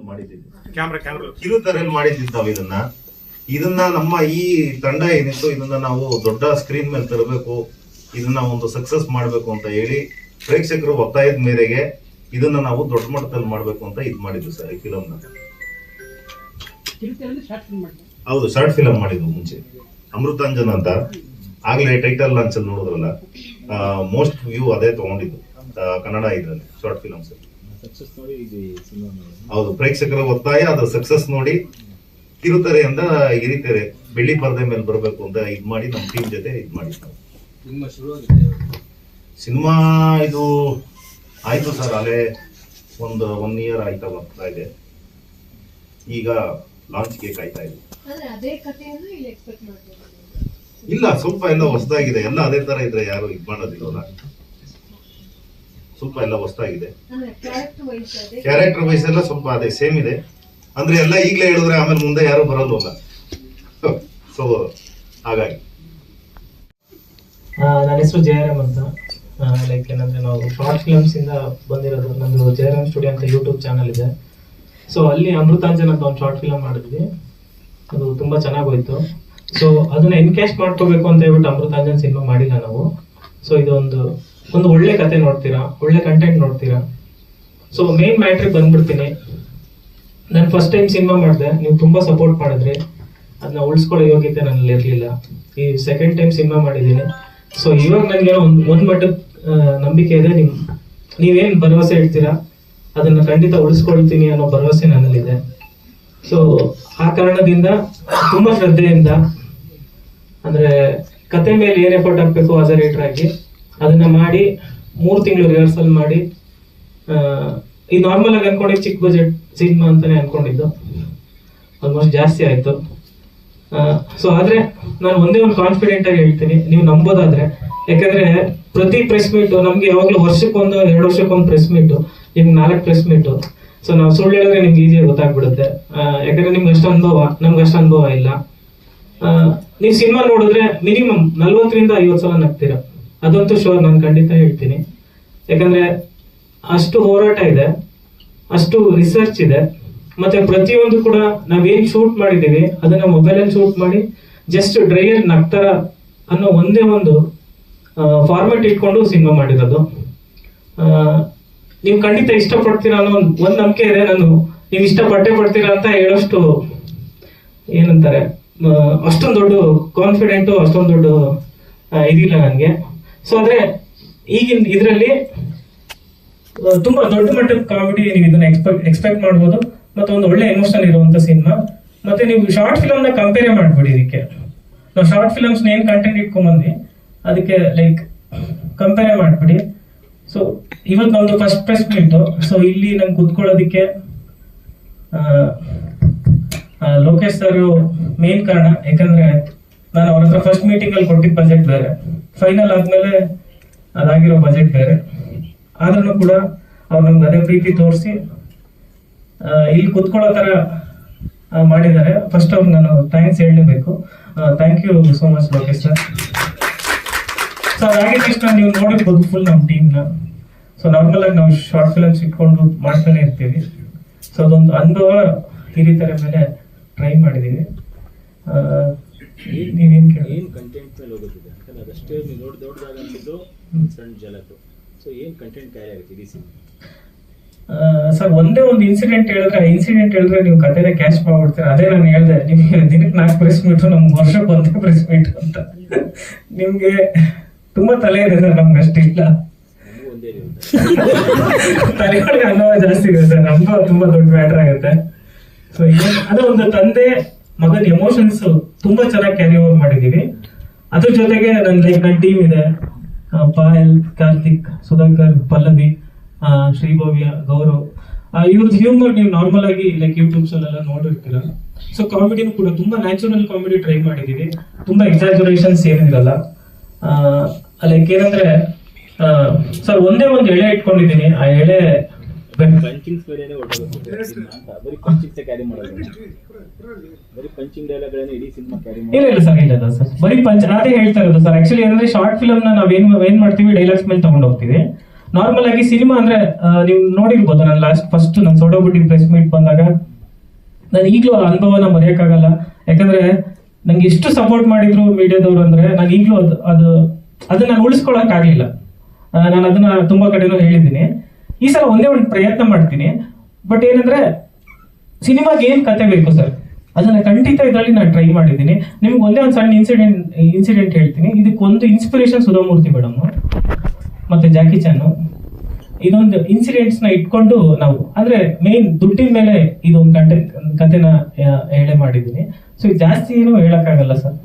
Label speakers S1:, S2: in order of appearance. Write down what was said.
S1: ಮಾಡಿದ್ದೀವಿ.
S2: Camera camera.
S1: ಕಿರುತೆರೆಯಲ್ಲಿ ಮಾಡಿದ್ದಿದ್ದು ನಾವು ಇದನ್ನ. ಇದನ್ನ ನಮ್ಮ ಈ ತಂಡ ಏನಿತ್ತು ಇದನ್ನ ನಾವು ದೊಡ್ಡ ಸ್ಕ್ರೀನ್ ಮೇಲೆ ತರಬೇಕು ಇದನ್ನ ಒಂದು ಸಕ್ಸಸ್ ಮಾಡಬೇಕು ಅಂತ ಹೇಳಿ ಪ್ರೇಕ್ಷಕರು ಒತ್ತಾಯದ ಮೇರೆಗೆ ಇದನ್ನ ನಾವು ದೊಡ್ಡ ಮಟ್ಟದಲ್ಲಿ ಮಾಡಬೇಕು ಅಂತ ಇದು ಮಾಡಿದ್ವಿ ಸರ್ ಈ ಫಿಲಮ್ನ ಹೌದು ಶಾರ್ಟ್ ಫಿಲಮ್ ಮಾಡಿದ್ವಿ ಮುಂಚೆ. ಅಮೃತಾಂಜನ್ ಅಂತ. ಆಗ್ಲೇ ಟೈಟಲ್ ಲಾಂಚ್ ಅಲ್ಲಿ ನೋಡಿದ್ರಲ್ಲ. ಮೋಸ್ಟ್ ವ್ಯೂ ಅದೇ ತಗೊಂಡಿದ್ದು ಕನ್ನಡ ಇದರಲ್ಲಿ ಶಾರ್ಟ್ ಫಿಲಮ್ಸ್
S3: ಸಿನಿಮಾ
S1: ಹೌದು ಪ್ರೇಕ್ಷಕರ ಒತ್ತಾಯ ಅದು ಸಕ್ಸಸ್ ನೋಡಿ ಕಿರುತೆರೆಯಿಂದ ಹಿರಿತೆರೆ. ಬೆಳ್ಳಿ ಪರದೆ ಮೇಲೆ ಬರಬೇಕು ಅಂತ ಇದು ಮಾಡಿ ನಮ್ಮ ಟೀಮ್ ಜೊತೆ ಇದು ಮಾಡಿ ಸಿನಿಮಾ ಇದು ಆಯಿತು ಸರ್ ಅಲ್ಲೇ ಒಂದು ಒನ್ ಇಯರ್ ಆಯ್ತಾ ಬರ್ತಾ ಇದೆ. ಈಗ ಲಾಂಚ್ಗೆ ಕಾಯ್ತಾ ಇದೆ.
S4: ಅಂದ್ರೆ ಅದೇ ಕಥೆಯನ್ನು ಇಲ್ಲಿ ಎಕ್ಸ್ಪೆಕ್ಟ್ ಮಾಡ್ಬೋದು
S1: ಇಲ್ಲ ಸ್ವಲ್ಪ ಎಲ್ಲ ಹೊಸದಾಗಿದೆ. ಎಲ್ಲ ಅದೇ ತರ ಇದ್ರೆ ಯಾರು ಇದು ಮಾಡೋದಿಲ್ವಲ್ಲ? ಸ್ವಲ್ಪ ಎಲ್ಲ ಹೊಸದಾಗಿದೆ
S4: ಕ್ಯಾರೆಕ್ಟರ್ ವೈಸ್
S1: ಎಲ್ಲ ಸ್ವಲ್ಪ ಅದೇ ಸೇಮ್ ಇದೆ. ಅಂದ್ರೆ ಎಲ್ಲ ಈಗಲೇ ಹೇಳಿದ್ರೆ ಆಮೇಲೆ ಮುಂದೆ ಯಾರು ಬರಲ್ವಲ್ಲ ಸೊ ಹಾಗಾಗಿ.
S5: ನನ್ನ ಹೆಸರು ಜಯರಾಮ್ ಅಂತ. ಲೈಕ್ ಏನಂದ್ರೆ ನಾವು ಶಾರ್ಟ್ ಫಿಲಮ್ಸ್ ಇಂದ ಬಂದಿರೋದು ನಮ್ದು ಜಯರಾಮ್ ಸ್ಟುಡಿಯೋ ಅಂತ ಯೂಟ್ಯೂಬ್ ಚಾನಲ್ ಇದೆ. ಸೊ ಅಲ್ಲಿ ಅಮೃತಾಂಜನ್ ಅಂತ ಒಂದು ಶಾರ್ಟ್ ಫಿಲಮ್ ಮಾಡಿದ್ವಿ. ಅದು ತುಂಬಾ ಚೆನ್ನಾಗಿ ಹೋಯ್ತು. ಸೊ ಅದನ್ನ ಎನ್ಕ್ಯಾಶ್ ಮಾಡ್ಕೋಬೇಕು ಅಂತ ಹೇಳ್ಬಿಟ್ಟು ಅಮೃತಾಂಜನ್ ಸಿನಿಮಾ ಮಾಡಿಲ್ಲ ನಾವು. ಸೊ ಇದೊಂದು ಒಂದು ಒಳ್ಳೆ ಕತೆ ನೋಡ್ತೀರಾ? ಒಳ್ಳೆ ಕಂಟೆಂಟ್ ನೋಡ್ತೀರಾ? ಸೊ ಮೇನ್ ಮ್ಯಾಟ್ರಿಗೆ ಬಂದ್ಬಿಡ್ತೀನಿ. ನಾನು ಫಸ್ಟ್ ಟೈಮ್ ಸಿನಿಮಾ ಮಾಡಿದೆ. ನೀವು ತುಂಬ ಸಪೋರ್ಟ್ ಮಾಡಿದ್ರಿ ಅದನ್ನ ಉಳಿಸ್ಕೊಳ್ಳೋ ಯೋಗ್ಯತೆ ನನ್ನಲ್ಲಿ ಇರಲಿಲ್ಲ. ಈ ಸೆಕೆಂಡ್ ಟೈಮ್ ಸಿನಿಮಾ ಮಾಡಿದ್ದೀನಿ. ಸೊ ಇವಾಗ ನನಗೆ ಒಂದು ಒಂದು ಮಟ್ಟದ ನಂಬಿಕೆ ಇದೆ. ನಿಮ್, ನೀವೇನು ಭರವಸೆ ಇಡ್ತೀರಾ ಅದನ್ನ ಖಂಡಿತ ಉಳಿಸ್ಕೊಳ್ತೀನಿ ಅನ್ನೋ ಭರವಸೆ ನನ್ನಲ್ಲಿದೆ ಸೊ ಆ ಕಾರಣದಿಂದ ತುಂಬಾ ಶ್ರದ್ಧೆಯಿಂದ, ಅಂದ್ರೆ ಕತೆ ಮೇಲೆ ಏನ್ ಎಫರ್ಟ್ ಹಾಕ್ಬೇಕು ಆಸ್ ರೈಟರ್ ಆಗಿ ಅದನ್ನ ಮಾಡಿ ಮೂರು ತಿಂಗಳು ರಿಹರ್ಸಲ್ ಮಾಡಿ ಈ ನಾರ್ಮಲ್ ಆಗಿ ಅನ್ಕೊಂಡಿದ್ದು ಚಿಕ್ಕ ಬಜೆಟ್ ಸಿನಿಮಾ ಅಂತಾನೆ ಅನ್ಕೊಂಡಿದ್ದು. ಆಲ್ಮೋಸ್ಟ್ ಜಾಸ್ತಿ ಆಯ್ತು. ಸೊ ಆದ್ರೆ ನಾನು ಒಂದೇ ಒಂದು ಕಾನ್ಫಿಡೆಂಟ್ ಆಗಿ ಹೇಳ್ತೀನಿ, ನೀವು ನಂಬೋದಾದ್ರೆ. ಯಾಕಂದ್ರೆ ಪ್ರತಿ ಪ್ರೆಸ್ ಮೀಟ್ ನಮ್ಗೆ ಯಾವಾಗ್ಲೂ ವರ್ಷಕ್ಕೊಂದು, ಎರಡು ವರ್ಷಕ್ಕೊಂದು ಪ್ರೆಸ್ ಮೀಟ್ ನಿಮ್ಗೆ ನಾಲ್ಕು ಪ್ರೆಸ್ ಮೀಟ್ ಸೊ ನಾವು ಸುಳ್ಳು ಹೇಳಿದ್ರೆ ನಿಮ್ಗೆ ಈಸಿಯಾಗಿ ಗೊತ್ತಾಗ್ಬಿಡುತ್ತೆ. ಯಾಕಂದ್ರೆ ನಿಮ್ಗೆ ಅಷ್ಟು ಅನುಭವ, ನಮ್ಗೆ ಅಷ್ಟು ಅನುಭವ ಇಲ್ಲ. ನೀವು ಸಿನಿಮಾ ನೋಡಿದ್ರೆ ಮಿನಿಮಮ್ ನಲ್ವತ್ತರಿಂದ ಐವತ್ತು ಸಲ ನಗ್ತೀರಾ. ಅದಂತೂ ಶೋರ್ ನಾನು ಖಂಡಿತ ಹೇಳ್ತೀನಿ. ಯಾಕಂದ್ರೆ ಅಷ್ಟು ಹೋರಾಟ ಇದೆ, ಅಷ್ಟು ರಿಸರ್ಚ್ ಇದೆ, ಮತ್ತೆ ಪ್ರತಿಯೊಂದು ಕೂಡ ನಾವೇನು ಶೂಟ್ ಮಾಡಿದೀವಿ ಅದನ್ನ ಮೊಬೈಲಲ್ಲಿ ಶೂಟ್ ಮಾಡಿ ಜಸ್ಟ್ ಡ್ರೈಯರ್ ನಗ್ತಾರ ಅನ್ನೋ ಒಂದೇ ಒಂದು ಫಾರ್ಮೆಟ್ ಇಟ್ಕೊಂಡು ಸಿನಿಮಾ ಮಾಡಿರೋದು. ನೀವು ಖಂಡಿತ ಇಷ್ಟಪಡ್ತೀರಾ ಅನ್ನೋ ಒಂದು ನಂಬಿಕೆ ಇದೆ. ನಾನು ನೀವು ಇಷ್ಟಪಟ್ಟೆ ಪಡ್ತೀರಾ ಅಂತ ಹೇಳೋಷ್ಟು ಏನಂತಾರೆ ಅಷ್ಟೊಂದು ದೊಡ್ಡ ಕಾನ್ಫಿಡೆಂಟು ಅಷ್ಟೊಂದು ದೊಡ್ಡ ಇದಿಲ್ಲ ನನಗೆ ಸೊ ಅಂದ್ರೆ ಈಗಿನ ಇದರಲ್ಲಿ ತುಂಬಾ ದೊಡ್ಡ ಮಟ್ಟದ ಕಾಮಿಡಿ ನೀವು ಇದನ್ನ ಎಕ್ಸ್ಪೆಕ್ಟ್ ಎಕ್ಸ್ಪೆಕ್ಟ್ ಮಾಡ್ಬೋದು. ಮತ್ತೆ ಒಂದು ಒಳ್ಳೆ ಎಮೋಷನ್ ಇರುವಂತ ಸಿನಿಮಾ ಮತ್ತೆ ನೀವು ಶಾರ್ಟ್ ಫಿಲಮ್ನ ಕಂಪೇರ್ ಮಾಡ್ಬಿಡಿ ಇದಕ್ಕೆ. ನಾವು ಶಾರ್ಟ್ ಫಿಲಮ್ಸ್ ಏನ್ ಕಂಟೆಂಟ್ ಇಟ್ಕೊಂಡ್ಬಂದ್ವಿ ಅದಕ್ಕೆ ಲೈಕ್ ಕಂಪೇರ್ ಮಾಡ್ಬಿಡಿ. ಸೊ ಇವತ್ತು ನಮ್ದು ಫಸ್ಟ್ ಪ್ರೆಸ್ ಮೀಟ್ ಸೊ ಇಲ್ಲಿ ನಂಗೆ ಕುತ್ಕೊಳ್ಳೋದಕ್ಕೆ ಲೋಕೇಶ್ ಸರ್ ಮೇನ್ ಕಾರಣ. ಯಾಕಂದ್ರೆ ನಾನು ಅವ್ರ ಹತ್ರ ಫಸ್ಟ್ ಮೀಟಿಂಗ್ ಅಲ್ಲಿ ಕೊಟ್ಟಿದ್ದ ಬಜೆಟ್ ಬೇರೆ. ಫೈನಲ್ ಆದ್ಮೇಲೆ ಅದಾಗಿರೋ ಬಜೆಟ್ ಬೇರೆ. ಆದ್ರೂ ಕೂಡ ಅವ್ರು ನಮ್ಗೆ ಅದೇ ಪ್ರೀತಿ ತೋರಿಸಿ ಇಲ್ಲಿ ಕುತ್ಕೊಳ್ಳೋ ಥರ ಮಾಡಿದ್ದಾರೆ. ಫಸ್ಟ್ ಅವ್ರಿಗೆ ನಾನು ಥ್ಯಾಂಕ್ಸ್ ಹೇಳಲೇಬೇಕು. Thank you so much Lokesh sir so ಅದಾಗಿ ನೆಕ್ಸ್ಟ್ ನಾನು ನೀವು ನೋಡಿರ್ಬೋದು ಫುಲ್ ನಮ್ಮ ಟೀಮ್ನ ಸೊ ನಾರ್ಮಲ್ ಆಗಿ ನಾವು ಶಾರ್ಟ್ ಫಿಲಮ್ಸ್ ಇಟ್ಕೊಂಡು ಮಾಡ್ತಾನೆ ಇರ್ತೀವಿ. ಸೊ ಅದೊಂದು ಅನುಭವ ಹಿರಿತರ ಮೇಲೆ ಟ್ರೈ ಮಾಡಿದ್ದೀವಿ ನೀವೇನ್ ಕೇಳಿ
S3: ಹೋಗುತ್ತಿದೆ ಯಾಕಂದ್ರೆ ಅದಷ್ಟೇ ನೀವು ನೋಡಿ ದೊಡ್ಡದಾಗ ಅನ್ಸಿದ್ದು ಸಣ್ಣ ಜಲಕು ಸೊ ಏನು ಕಂಟೆಂಟ್ ಕ್ಯಾರಿ ಆಗುತ್ತೆ ಇಡೀ ಸಿನಿಮಾ?
S5: ಸರ್ ಒಂದೇ ಒಂದು ಇನ್ಸಿಡೆಂಟ್ ಹೇಳಿದ್ರೆ ಆ ಇನ್ಸಿಡೆಂಟ್ ಹೇಳಿದ್ರೆ ನೀವು ಕಥೆನೇ ಕ್ಯಾಚ್ ಮಾಡ್ಬಿಡ್ತೀರ? ಅದೇ ನಾನು ಹೇಳ್ದೆ ನಿಮಗೆ ದಿನಕ್ಕೆ ನಾಲ್ಕು ಪ್ರೆಸ್ ಮೀಟ್ರು ನಮ್ಗೆ ವರ್ಷಕ್ಕೆ ಒಂದೇ ಪ್ರೆಸ್ ಮೀಟ್ ಅಂತ. ನಿಮಗೆ ತುಂಬಾ ತಲೆ ಇದೆ ಸರ್ ನಮ್ಗೆ ಅಷ್ಟಿಲ್ಲ
S3: ಇಲ್ಲ. ತಲೆ ಇರುತ್ತೆ
S5: ತಲೆಗಳಿಗೆ ಅನುಭವ ಜಾಸ್ತಿ ಇದೆ ಸರ್ ನಮ್ದು ತುಂಬಾ ದೊಡ್ಡ ಮ್ಯಾಟರ್ ಆಗುತ್ತೆ. ಸೊ ಅದೇ ಒಂದು ತಂದೆ ಮಗನ ಎಮೋಷನ್ಸ್ ತುಂಬಾ ಚೆನ್ನಾಗಿ ಕ್ಯಾರಿ ಓವರ್ ಮಾಡಿದೀವಿ. ಅದ್ರ ಜೊತೆಗೆ ನನ್ನ ಲೈಕ್ ನನ್ನ ಟೀಮ್ ಇದೆ. ಪಾಯಲ್, ಕಾರ್ತಿಕ್, ಸುಧಾಕರ್, ಪಲ್ಲವಿ ಶ್ರೀಭವ್ಯ, ಗೌರವ್. ಇವ್ರದ್ದು ಹ್ಯೂಮರ್ ನೀವು ನಾರ್ಮಲ್ ಆಗಿ ಲೈಕ್ ಯೂಟ್ಯೂಬ್ಸ್ ಅಲ್ಲೆಲ್ಲ ನೋಡಿರ್ತೀರ. ಸೊ ಕಾಮಿಡಿನೂ ಕೂಡ ತುಂಬಾ ನ್ಯಾಚುರಲ್ ಕಾಮಿಡಿ ಟ್ರೈ ಮಾಡಿದೀವಿ. ತುಂಬಾ ಎಕ್ಸಾಜುರೇಷನ್ಸ್ ಏನಿರಲ್ಲ. ಲೈಕ್ ಏನಂದ್ರೆ ಸರ್ ಒಂದೇ ಒಂದು ಎಳೆ ಇಟ್ಕೊಂಡಿದ್ದೀನಿ. ಆ ಎಳೆ
S3: ಹೊರಟೋಗುತ್ತೆ ಅಂತ. ಬರೀ ಪಂಚಿಂಗ್ಸ್ ಕ್ಯಾರಿ ಮಾಡೋದು ಬರೀ ಪಂಚಿಂಗ್ ಡೈಲಾಗ್ಗಳನ್ನ ಇಡೀ ಸಿನಿಮಾ ಕ್ಯಾರಿ
S5: ಇಲ್ಲ ಇಲ್ಲ ಸರ್ ಇಲ್ಲ ಸರ್ ಬರೀ ಪಂಚ ಅದೇ ಹೇಳ್ತಾ ಇರೋದು ಸರ್ ಆಕ್ಚುಲಿ ಏನಂದ್ರೆ ಶಾರ್ಟ್ ಫಿಲ್ಮ್ನ ನಾವೇನ್ ಏನ್ ಮಾಡ್ತೀವಿ ಡೈಲಾಗ್ಸ್ ಮೇಲೆ ತಗೊಂಡು ಹೋಗ್ತೀವಿ. ನಾರ್ಮಲ್ ಆಗಿ ಸಿನಿಮಾ ಅಂದ್ರೆ ನೀವು ನೋಡಿರ್ಬೋದು ನಾನು ಲಾಸ್ಟ್ ಫಸ್ಟ್ ನಾನು ಸೊಡೋಬಿಟ್ಟಿ ಪ್ರೆಸ್ ಮೀಟ್ ಬಂದಾಗ ನಾನು ಈಗಲೂ ಆ ಅನುಭವನ ಮರೆಯೋಕ್ಕಾಗಲ್ಲ. ಯಾಕಂದ್ರೆ ನಂಗೆ ಎಷ್ಟು ಸಪೋರ್ಟ್ ಮಾಡಿದ್ರು ಮೀಡಿಯಾದವ್ರು ಅಂದ್ರೆ ನಾನು ಈಗಲೂ ಅದು ಅದು ಅದನ್ನ ನಾನು ಉಳಿಸ್ಕೊಳಕ್ ಆಗ್ಲಿಲ್ಲ ನಾನು ಅದನ್ನ ತುಂಬಾ ಕಡೆನೂ ಹೇಳಿದ್ದೀನಿ. ಈ ಸಲ ಒಂದೇ ಒಂದು ಪ್ರಯತ್ನ ಮಾಡ್ತೀನಿ. ಬಟ್ ಏನಂದ್ರೆ, ಸಿನಿಮಾಗೆ ಏನ್ ಕತೆ ಬೇಕು ಸರ್? ಅದನ್ನ ಖಂಡಿತ ಇದರಲ್ಲಿ ನಾನು ಟ್ರೈ ಮಾಡಿದ್ದೀನಿ. ನಿಮ್ಗೆ ಒಂದೇ ಒಂದು ಸಣ್ಣ ಇನ್ಸಿಡೆಂಟ್ ಇನ್ಸಿಡೆಂಟ್ ಹೇಳ್ತೀನಿ. ಇದಕ್ಕೆ ಒಂದು ಇನ್ಸ್ಪಿರೇಷನ್ ಸುಧಾಮೂರ್ತಿ ಮೇಡಮ್ ಮತ್ತೆ ಜಾಕಿ ಚಾನು ಇದೊಂದು ಇನ್ಸಿಡೆಂಟ್ಸ್ನ ಇಟ್ಕೊಂಡು ನಾವು, ಅಂದ್ರೆ ಮೇನ್ ದುಡ್ಡಿನ ಮೇಲೆ ಇದೊಂದು ಕಂಟೆಂಟ್ ಕತೆನ ಹೇಳೆ ಮಾಡಿದ್ದೀನಿ. ಸೊ ಜಾಸ್ತಿ ಏನು ಹೇಳಕ್ಕಾಗಲ್ಲ ಸರ್.